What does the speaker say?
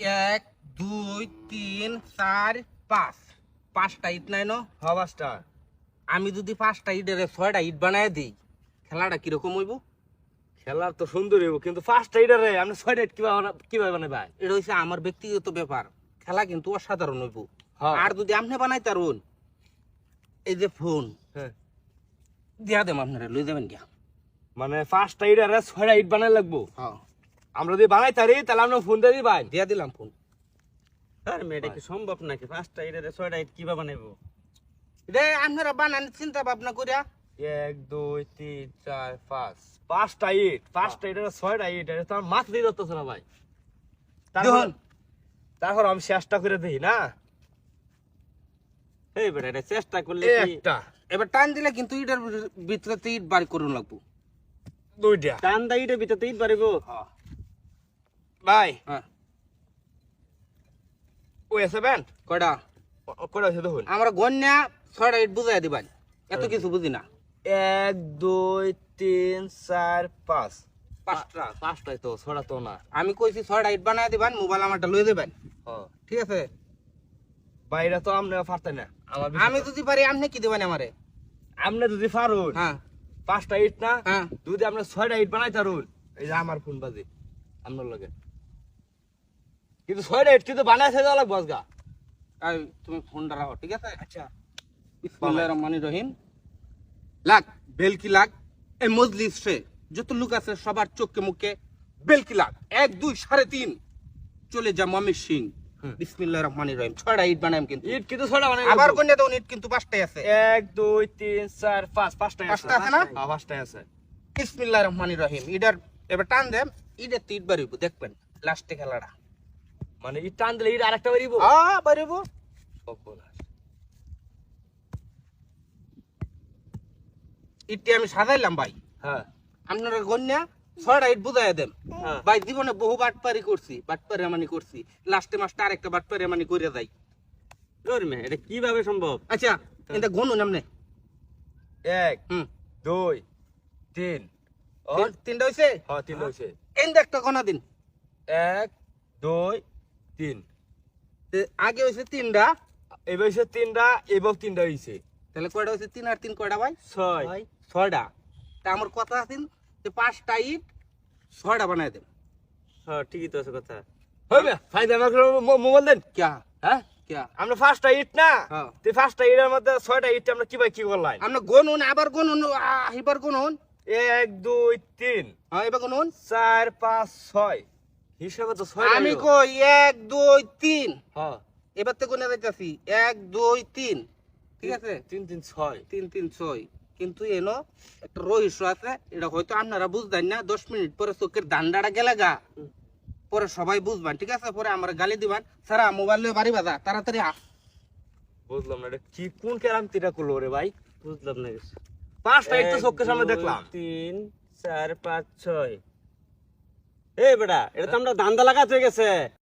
এক দুই তিন চার পাঁচ। পাঁচটা ইট নাই ন? হবাসটা আমি যদি পাঁচটা ইটের ছয়টা ইট বানায় দিই খেলাটা কীরকম হইব? খেলার তো সুন্দর হইব কিন্তু ফার্স্ট এইডার রে আপনি ছয়টা ইট কীভাবে কীভাবে বানাই এটা হচ্ছে আমার ব্যক্তিগত ব্যাপার। খেলা কিন্তু অসাধারণ হইব। হ্যাঁ। আর যদি আপনি বানাই তারুন এই যে ফোন হ্যাঁ। দিয়া দেম আপনারা লই যাবেন গিয়া। মানে ফার্স্ট রে ছয়টা ইট বানাই লাগবো? হ্যাঁ। আমরা যদি বানাই তারি তাহলে আমরা ফোন দিয়ে দিই ভাই দিয়া দিলাম ফোন স্যার এটা কি সম্ভব নাকি? পাঁচটা এটা ছয়টা ইট কীভাবে বানাইবো? রে আপনারা বানান চিন্তা ভাবনা করিয়া এক দুই তিন চার পাঁচ। পাঁচটা ইট পাঁচটা ইট আর ছয়টা ইট এটা তো আমার মাথা দিয়ে যাচ্ছে না ভাই। তারপর। তারপর আমি চেষ্টা করে দেখি না? এই বেটা এটা চেষ্টা করলে কি একটা। এবার টান দিলে কিন্তু ইটের ভিতরে ইট বাড়ি করুন লাগবো। দুইটা। টান দা ইটের ভিতরে ইট পারিবো ভাই ওই আছে ব্যান কয়টা কটা আছে দেখুন আমরা গন্যা ছয়টা ইট বুঝাই দিবান এত কিছু বুঝি না এক দুই তিন চার পাঁচ পাঁচটা পাঁচটাই তো ছড়া তো না আমি কইছি ছয়টা ইট বানায় দিবান মোবাইল আমারটা লই দেবেন ঠিক আছে? বাইরে তো আপনি পারতেন না আমি যদি পারি আপনি কি দিবেন আমারে আপনি যদি পারুন হ্যাঁ পাঁচটা ইট না যদি আপনি ছয়টা ইট বানাই তারুন এই যে আমার ফোন বাজে আপনার লগে কিন্তু ইট কিন্তু দেওয়া লাগবো আজগা। তুমি ফোনটা রাখো ঠিক আছে? আচ্ছা। বিসমিল্লাহির রহমানির রহিম। লাগ বেলকি লাগ? এই মজলিস যত লোক আছে সবার চোখে মুখে বেলকি লাগ? এক দুই সাড়ে তিন। চলে যা মমি সিং। বিসমিল্লাহির রহমানির রহিম। ছয়টা ইট বানাইম কিন্তু। ইট কিন্তু ছয়টা বানাই আবার দেন ইট কিন্তু পাঁচটাই আছে। এক দুই তিন চার পাঁচ পাঁচটাই আছে। পাঁচটা আছে না? হ্যাঁ, পাঁচটাই আছে। বিসমিল্লাহির রহমানির রহিম। ইডার এবার টান দেন ইডের তো ইট বাড়িব দেখবেন। লাস্টে খেলাটা। মানে ইট টান দিলে ইট আরেকটা বাড়িব? আ বাড়িব। ইটটি আমি সাজাইলাম ভাই। হ্যাঁ। আপনারা গন্যা ছয়টা ইট বুঝাই দেন। হ্যাঁ। ভাই জীবনে বহু বাটপারি করছি বাটপারি মানি করছি। লাস্টে মাসটা আরেকটা বাটপারি মানি করে যাই মে এটা কীভাবে সম্ভব? আচ্ছা এটা গনু নামনে এক হুম। দুই তিন। ও তিনটা হইছে? হ্যাঁ তিনটা হয়েছে এই একটা গনা দিন। এক দুই তিন। আগে হইছে তিনটা এবার হয়েছে তিনটা এবার তিনটা হয়েছে তাহলে কয়টা হইছে? তিন আর তিন কয়টা ভাই? ছয়। ছয়টা। তা আমার কথা আছে যে পাঁচটা ইট ছয়টা বানাই দেন। হ্যাঁ ঠিকই তো আছে কথা। হবে ফাইদা আমাকে মোবাইল দেন। ক্যা? হ্যাঁ? ক্যা? আমরা ফার্স্টটা ইট না? হ্যাঁ। তে ফার্স্টটা ইটের মধ্যে ছয়টা ইট আমরা কীভাবে কি করলাম আমরা গনুন আবার গনুন এবার গনুন এক দুই তিন। হ্যাঁ এবার গনুন চার পাঁচ ছয়। হিসাবে তো ছয় আমি কই এক দুই তিন। হ্যাঁ। এবার তো গুনে যাইতাছি এক দুই তিন। ঠিক আছে? তিন তিন ছয়। তিন তিন ছয়। কিন্তু এনো একটা রহস্য আছে এটা হয়তো আপনারা বুঝবেন না দশ মিনিট পরে চোখের দান্ডাটা গেলে গা। পরে সবাই বুঝবেন ঠিক আছে? পরে আমার গালি দিবেন সারা মোবাইল লয়ে বাড়ি বাজা তাড়াতাড়ি আস। বুঝলাম না এটা কি কোন কেরামতিটা করল রে ভাই? বুঝলাম না পাঁচটা তো চোখের সামনে দেখলাম। তিন চার পাঁচ ছয়। এই বেটা এটা তো আমরা ধান্দা লাগাতে গেছে